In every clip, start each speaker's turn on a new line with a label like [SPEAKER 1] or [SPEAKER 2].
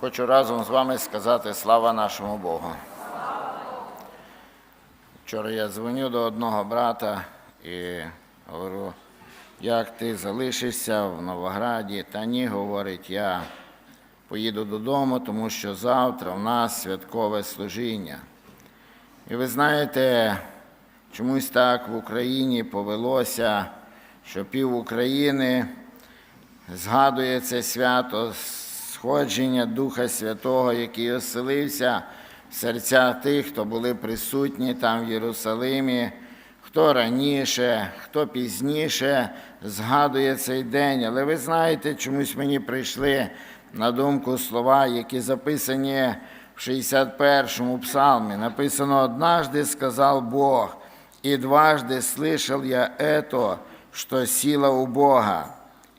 [SPEAKER 1] Хочу разом з вами сказати слава нашому Богу. Вчора я дзвоню до одного брата і говорю, як ти залишишся в Новограді? Та ні, говорить, я поїду додому, тому що завтра в нас святкове служіння. І ви знаєте, чомусь так в Україні повелося, що пів України згадує це свято сходження Духа Святого, який оселився в серця тих, хто були присутні там в Єрусалимі, хто раніше, хто пізніше згадує цей день. Але ви знаєте, чомусь мені прийшли на думку слова, які записані в 61-му псалмі. Написано: «Однажды сказал Бог, и дважды слышал я это, что сила у Бога.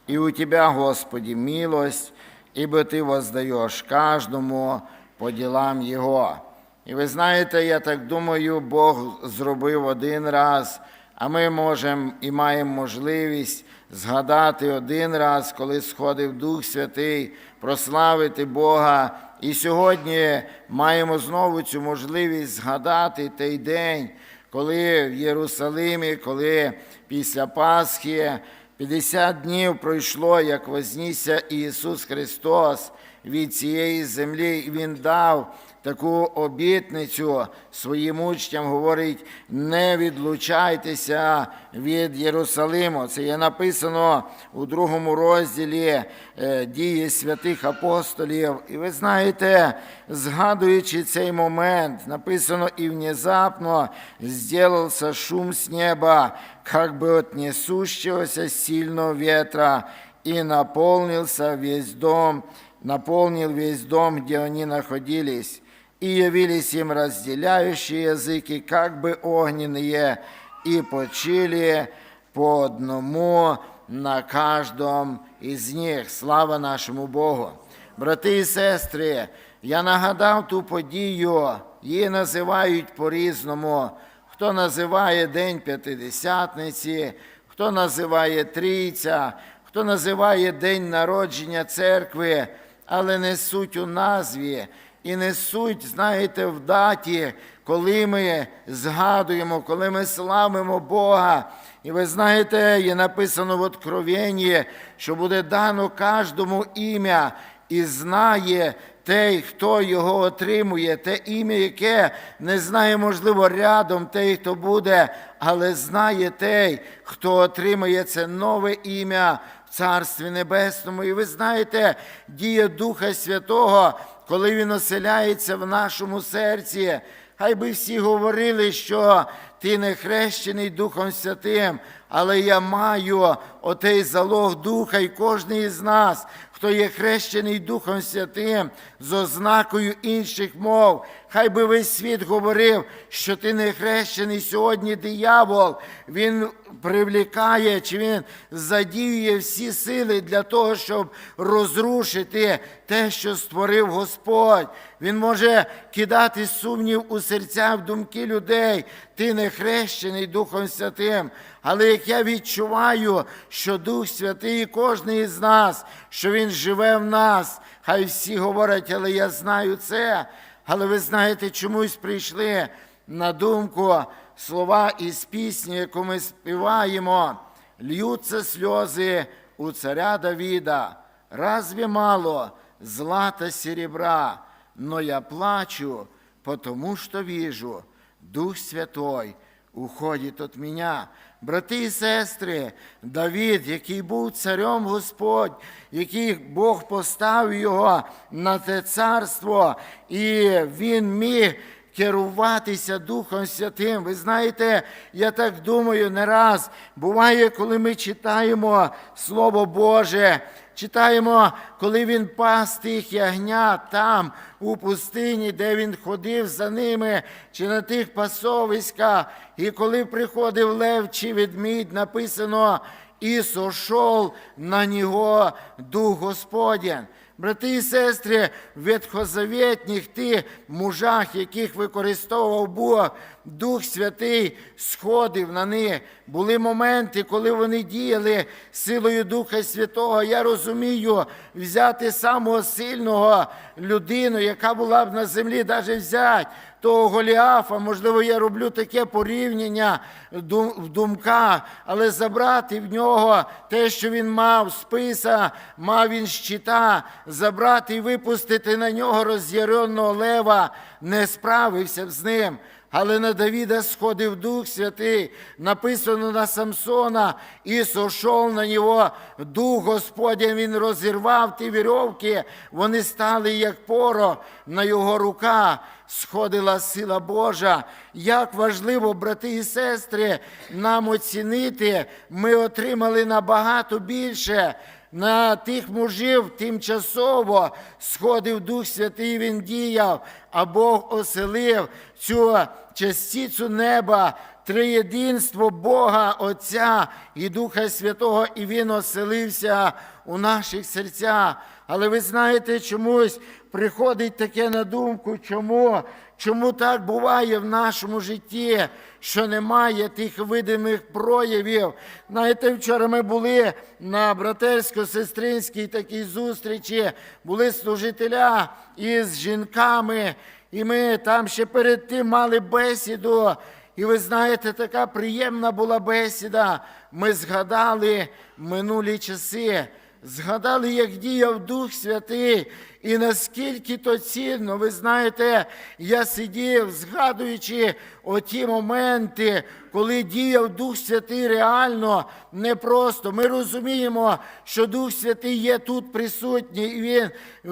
[SPEAKER 1] И у Тебя, Господи, милость, ибо Ти воздаєш кожному по ділам Його. І ви знаєте, я так думаю, Бог зробив один раз, а ми можемо і маємо можливість згадати один раз, коли сходив Дух Святий, прославити Бога. І сьогодні маємо знову цю можливість згадати той день, коли в Єрусалимі, коли після Пасхи 50 днів пройшло, як вознісся Ісус Христос від цієї землі, і Він дав таку обітницю своїм учням, говорить, не відлучайтеся від Єрусалиму. Це є написано у другому розділі е, дії святих апостолів. І ви знаєте, згадуючи цей момент, написано і внезапно сделался шум с неба, как бы от несущегося сильного ветра, и наполнился весь дом, наполнил весь дом, где они находились, и явились им разделяющие языки, как бы огненные, и почили по одному на каждом из них. Слава нашому Богу! Брати і сестри, я нагадав ту подію, її називають по-різному. Хто називає День П'ятидесятниці, хто називає Трійця, хто називає День народження церкви, але не суть у назві і не суть, знаєте, в даті, коли ми згадуємо, коли ми славимо Бога. І ви знаєте, є написано в Откровенні, що буде дано кожному ім'я і знає той, хто його отримує, те ім'я, яке не знає, можливо, рядом той, хто буде, але знає той, хто отримує це нове ім'я в Царстві Небесному. І ви знаєте, дія Духа Святого, коли Він оселяється в нашому серці. Хай би всі говорили, що ти не хрещений Духом Святим, але я маю отей залог Духа, і кожен із нас, хто є хрещений Духом Святим, з ознакою інших мов. Хай би весь світ говорив, що ти не хрещений сьогодні диявол. Він привлікає, чи він задіює всі сили для того, щоб розрушити те, що створив Господь. Він може кидати сумнів у серця в думки людей. Ти не хрещений Духом Святим. Але як я відчуваю, що Дух Святий і кожен із нас, що Він живе в нас, хай всі говорять, але я знаю це. Але ви знаєте, чомусь прийшли на думку слова із пісні, яку ми співаємо. Льються сльози у царя Давіда. Разве мало злата серебра, но я плачу, потому что вижу, Дух Святой уходить от меня. Брати і сестри, Давід, який був царем Господь, який Бог поставив його на те царство, і він міг керуватися Духом Святим. Ви знаєте, я так думаю, не раз буває, коли ми читаємо Слово Боже. Читаємо, коли він пас тих ягнят там, у пустині, де він ходив за ними, чи на тих пасовиськах, і коли приходив лев чи ведмідь, написано, і сошов на нього Дух Господень. Брати і сестри, ветхозавітніх тих мужах, яких використовував Бог, Дух Святий сходив на них. Були моменти, коли вони діяли силою Духа Святого. Я розумію, взяти самого сильного людину, яка була б на землі, навіть взяти того Голіафа, можливо, я роблю таке порівняння в думках, але забрати в нього те, що він мав списа, мав він щита, забрати і випустити на нього роз'яреного лева, не справився б з ним. Але на Давіда сходив Дух Святий, написано на Самсона, і сошов на нього Дух Господень, він розірвав ті вірьовки, вони стали як поро на його руках. Сходила сила Божа. Як важливо, брати і сестри, нам оцінити, ми отримали набагато більше. На тих мужів тимчасово сходив Дух Святий, він діяв, а Бог оселив цю частицю неба, триєдинство Бога Отця і Духа Святого, і Він оселився у наших серцях. Але ви знаєте, чомусь приходить таке на думку, чому, чому так буває в нашому житті, що немає тих видимих проявів. Знаєте, вчора ми були на братерсько-сестринській такій зустрічі, були служителя із жінками, і ми там ще перед тим мали бесіду. І ви знаєте, така приємна була бесіда. Ми згадали минулі часи, згадали, як діяв Дух Святий, і наскільки то цінно, ви знаєте, я сидів, згадуючи оті моменти, коли діяв Дух Святий реально, не просто. Ми розуміємо, що Дух Святий є тут присутній, і Він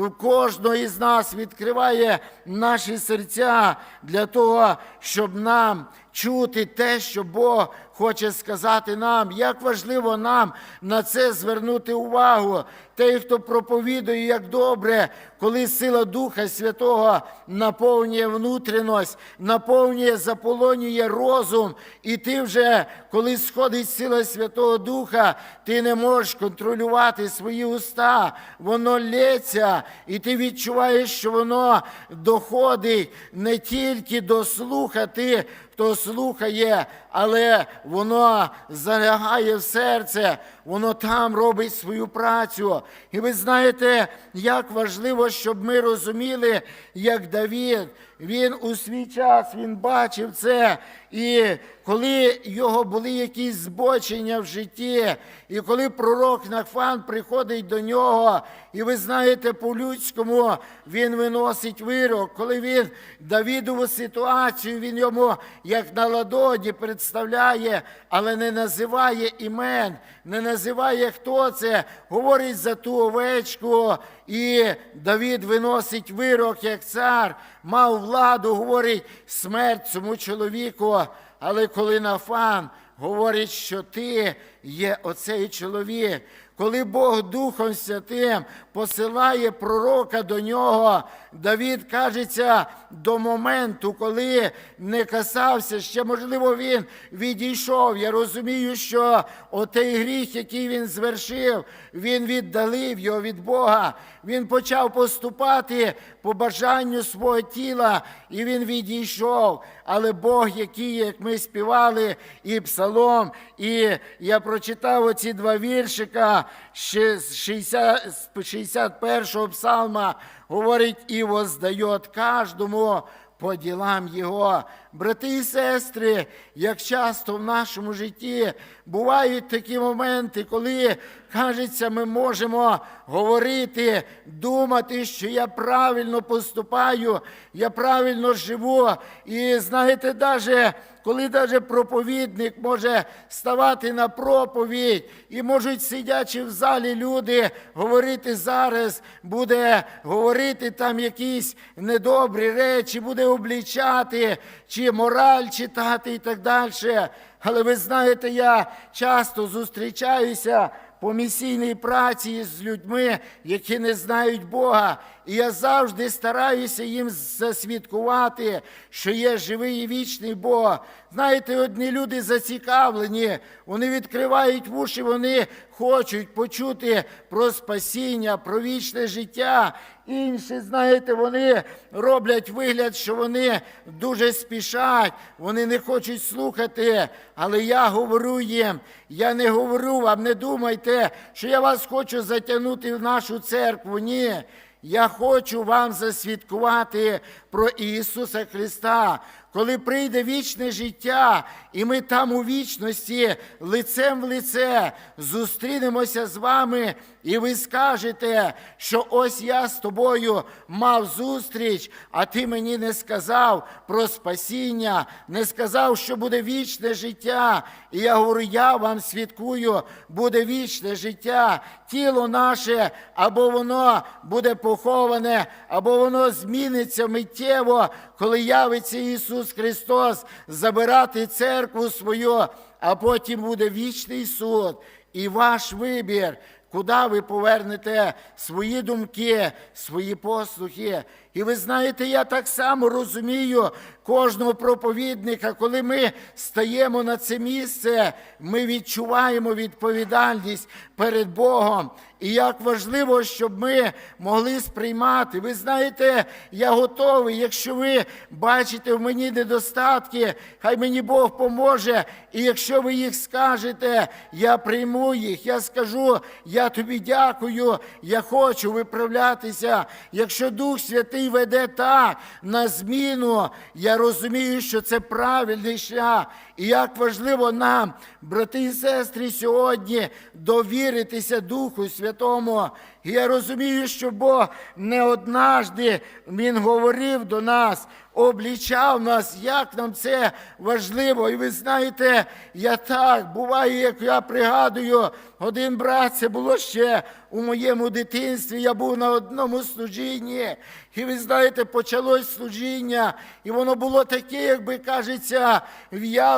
[SPEAKER 1] кожного із нас відкриває наші серця для того, щоб нам чути те, що Бог хоче сказати нам. Як важливо нам на це звернути увагу. Той, хто проповідує, як добре, коли сила Духа Святого наповнює внутрішність, наповнює, заполонює розум, і ти вже, коли сходить сила Святого Духа, ти не можеш контролювати свої уста, воно лється, і ти відчуваєш, що воно доходить не тільки до слуха ти, хто слухає, але воно залягає в серце, воно там робить свою працю. І ви знаєте, як важливо, щоб ми розуміли, як Давід, він у свій час він бачив це. І коли його були якісь збочення в житті, і коли пророк Нахфан приходить до нього, і ви знаєте, по-людському він виносить вирок, коли він Давідову ситуацію, він йому як на ладоні представляє, але не називає імен, не називає, хто це, говорить за ту овечку, і Давід виносить вирок як цар, мав владу, говорить смерть цьому чоловіку. Але коли Нафан говорить, що ти є оцей чоловік, коли Бог Духом Святим посилає пророка до нього, Давід кажеться до моменту, коли не касався, ще, можливо, він відійшов. Я розумію, що отей гріх, який він звершив, він віддалив його від Бога. Він почав поступати по бажанню свого тіла, і він відійшов. Але Бог, який, як ми співали, і псалом, і я прочитав оці два віршика ще з 60 з 61-го псалма, говорить, і воздає кожному по ділам Його. Брати і сестри, як часто в нашому житті бувають такі моменти, коли, кажеться, ми можемо говорити, думати, що я правильно поступаю, я правильно живу. І знаєте, навіть коли навіть проповідник може ставати на проповідь, і можуть сидячи в залі люди говорити зараз, буде говорити там якісь недобрі речі, буде облічати, чи мораль читати і так далі. Але ви знаєте, я часто зустрічаюся по місійній праці з людьми, які не знають Бога. І я завжди стараюся їм засвідкувати, що є живий і вічний Бог. Знаєте, одні люди зацікавлені, вони відкривають вуші, вони хочуть почути про спасіння, про вічне життя. Інші, знаєте, вони роблять вигляд, що вони дуже спішать, вони не хочуть слухати. Але я говорю їм, я не говорю вам, не думайте, що я вас хочу затягнути в нашу церкву. Ні. Я хочу вам засвідкувати про Ісуса Христа. Коли прийде вічне життя, і ми там у вічності лицем в лице зустрінемося з вами, і ви скажете, що ось я з тобою мав зустріч, а ти мені не сказав про спасіння, не сказав, що буде вічне життя. І я говорю, я вам свідкую, буде вічне життя. Тіло наше або воно буде поховане, або воно зміниться миттєво, коли явиться Ісус Христос забирати церкву свою, а потім буде вічний суд. І ваш вибір, куди ви повернете свої думки, свої послухи. І ви знаєте, я так само розумію кожного проповідника, коли ми стаємо на це місце, ми відчуваємо відповідальність перед Богом. І як важливо, щоб ми могли сприймати. Ви знаєте, я готовий, якщо ви бачите в мені недостатки, хай мені Бог поможе. І якщо ви їх скажете, я прийму їх, я скажу, я тобі дякую, я хочу виправлятися. Якщо Дух Святий веде так на зміну, я розумію, що це правильний шлях. І як важливо нам, брати і сестри, сьогодні довіритися Духу Святому. І я розумію, що Бог не однажди Він говорив до нас, облічав нас, як нам це важливо. І ви знаєте, я так буває, як я пригадую, один брат, це було ще у моєму дитинстві. Я був на одному служінні. І ви знаєте, почалось служіння, і воно було таке, якби кажеться,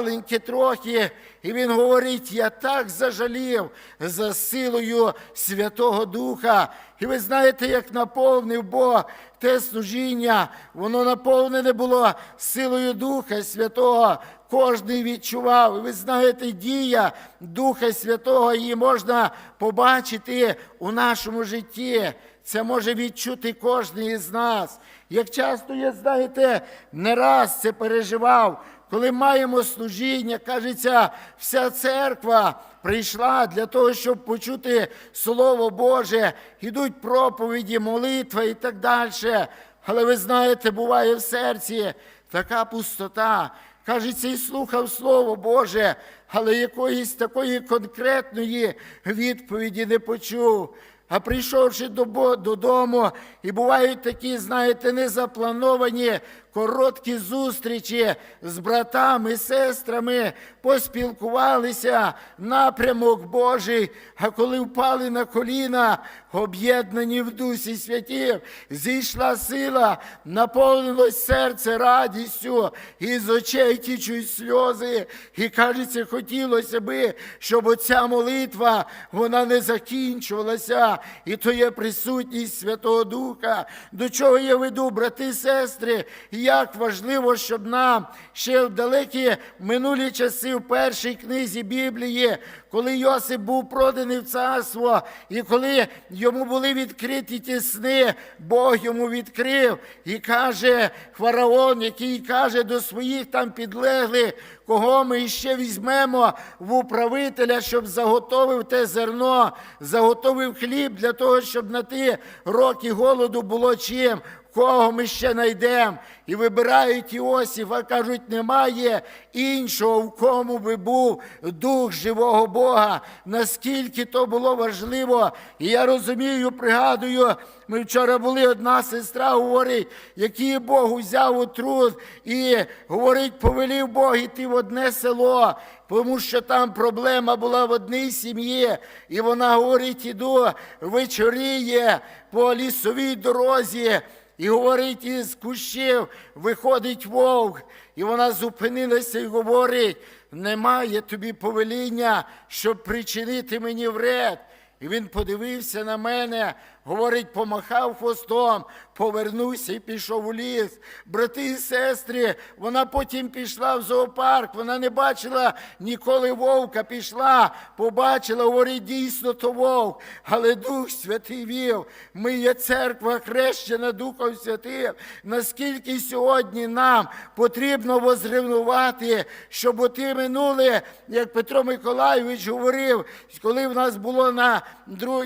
[SPEAKER 1] в'яленьке трохи. І він говорить: я так зажалів за силою Святого Духа. І ви знаєте, як наповнив Бог те служіння, воно наповнене було силою Духа Святого. Кожний відчував. І ви знаєте, дія Духа Святого її можна побачити у нашому житті. Це може відчути кожен із нас. Як часто я, знаєте, не раз це переживав, коли маємо служіння, кажеться, вся церква прийшла для того, щоб почути Слово Боже, ідуть проповіді, молитва і так далі. Але ви знаєте, буває в серці така пустота. Кажеться, і слухав Слово Боже, але якоїсь такої конкретної відповіді не почув. А прийшовши додому, і бувають такі, знаєте, незаплановані короткі зустрічі з братами, сестрами, поспілкувалися, напрямок Божий, а коли впали на коліна, об'єднані в Дусі Святів, зійшла сила, наповнилось серце радістю, і з очей тічуть сльози. І кажеться, хотілося би, щоб оця молитва вона не закінчувалася, і то є присутність Святого Духа. До чого я веду, брати сестри, як важливо, щоб нам ще в далекі минулі часи в першій книзі Біблії, коли Йосип був проданий в царство, і коли йому були відкриті ті сни, Бог йому відкрив і каже фараон, який каже до своїх там підлеглих, кого ми ще візьмемо в управителя, щоб заготовив те зерно, заготовив хліб для того, щоб на ті роки голоду було чим. Кого ми ще знайдемо? І вибирають Іосифа, кажуть, немає іншого, в кому би був дух живого Бога. Наскільки то було важливо. І я розумію, пригадую, ми вчора були, одна сестра говорить, який Бог взяв у труд і говорить, повелів Бог іти в одне село. Тому що там проблема була в одній сім'ї, і вона говорить, іду вечоріє по лісовій дорозі, і говорить, із кущів виходить вовк, і вона зупинилася і говорить: немає тобі повеління, щоб причинити мені вред. І він подивився на мене, говорить, помахав хвостом, повернувся і пішов у ліс. Брати і сестри, вона потім пішла в зоопарк, вона не бачила ніколи вовка, пішла, побачила, говорить, дійсно то вовк, але Дух Святий вів. Ми є церква хрещена Духом Святим. Наскільки сьогодні нам потрібно возревнувати, щоб оті минули, як Петро Миколайович говорив, коли в нас було на,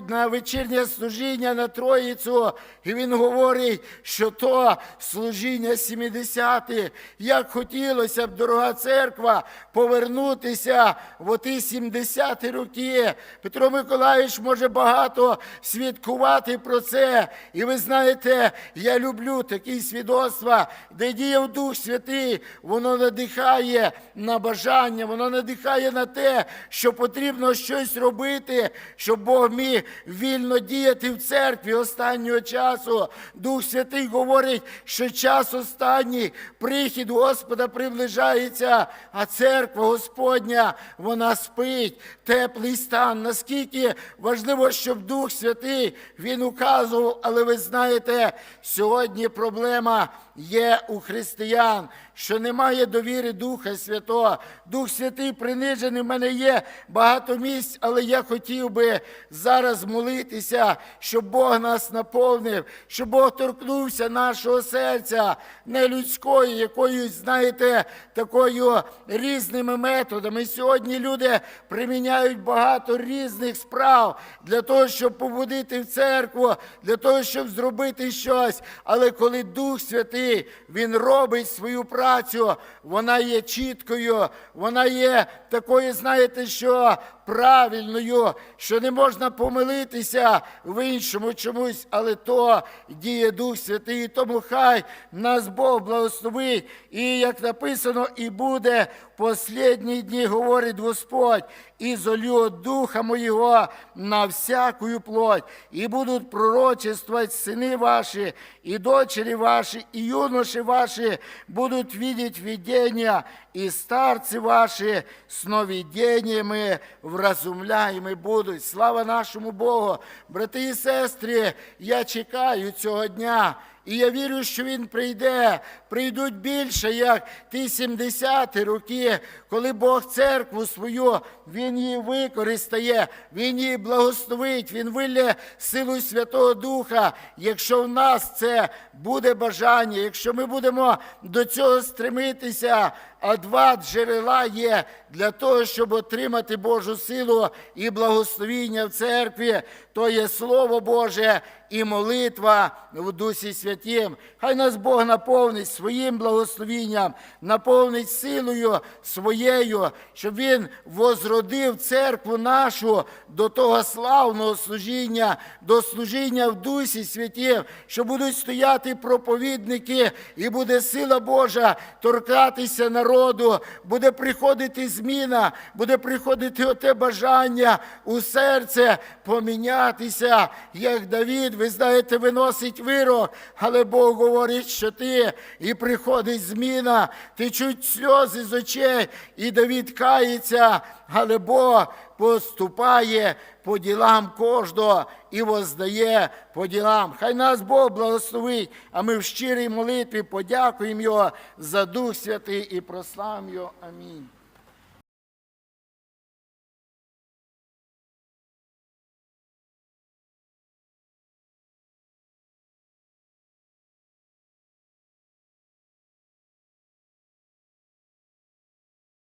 [SPEAKER 1] на вечірнє служіння на Троїцю, і він говорить, що то служіння 70-х. Як хотілося б, дорога церква, повернутися в оті 70-ті роки. Петро Миколайович може багато свідкувати про це. І ви знаєте, я люблю такі свідоцтва, де діяв Дух Святий, воно надихає на бажання, воно надихає на те, що потрібно щось робити, щоб Бог міг вільно діяти в церкві останнього часу. Дух Святий говорить, що час останній, прихід Господа приближається, а церква Господня, вона спить, теплий стан. Наскільки важливо, щоб Дух Святий він указував, але ви знаєте, сьогодні проблема є у християн, що немає довіри Духа Святого. Дух Святий принижений. В мене є багато місць, але я хотів би зараз молитися, щоб Бог нас наповнив, щоб Бог торкнувся нашого серця, не людською, якоюсь, знаєте, такою різними методами. Сьогодні люди приміняють багато різних справ для того, щоб побудити в церкву, для того, щоб зробити щось. Але коли Дух Святий Він робить свою працю, вона є чіткою, вона є такою, знаєте, що правильною, що не можна помилитися в іншому чомусь, але то діє Дух Святий. Тому хай нас Бог благословить. І як написано, і буде в послідні дні, говорить Господь, і золю духа моєго на всякую плоть, і будуть пророчествувати сини ваші, і дочері ваші, і юноші ваші будуть видеть видення, і старці ваші сновидіннями вразумляємо будуть. Слава нашому Богу! Брати і сестри, я чекаю цього дня. І я вірю, що він прийде. Прийдуть більше, як ті 70-ті роки, коли Бог церкву свою, Він її використає, Він її благословить, Він вилє силу Святого Духа. Якщо в нас це буде бажання, якщо ми будемо до цього стремитися, а два джерела є для того, щоб отримати Божу силу і благословіння в церкві, то є Слово Боже і молитва в Дусі Святім. Хай нас Бог наповнить своїм благословінням, наповнить силою своєю, щоб Він возродив церкву нашу до того славного служіння, до служіння в Дусі Святім, що будуть стояти проповідники, і буде сила Божа торкатися народу, буде приходити зміна, буде приходити оте бажання у серце помінятися, як Давід, ви знаєте, виносить вирок, але Бог говорить, що ти і приходить зміна, течуть сльози з очей, і Давід кається, але Бог поступає по ділам кожного і воздає по ділам. Хай нас Бог благословить, а ми в щирій молитві подякуємо Його за Дух Святий і прославимо Його. Амінь.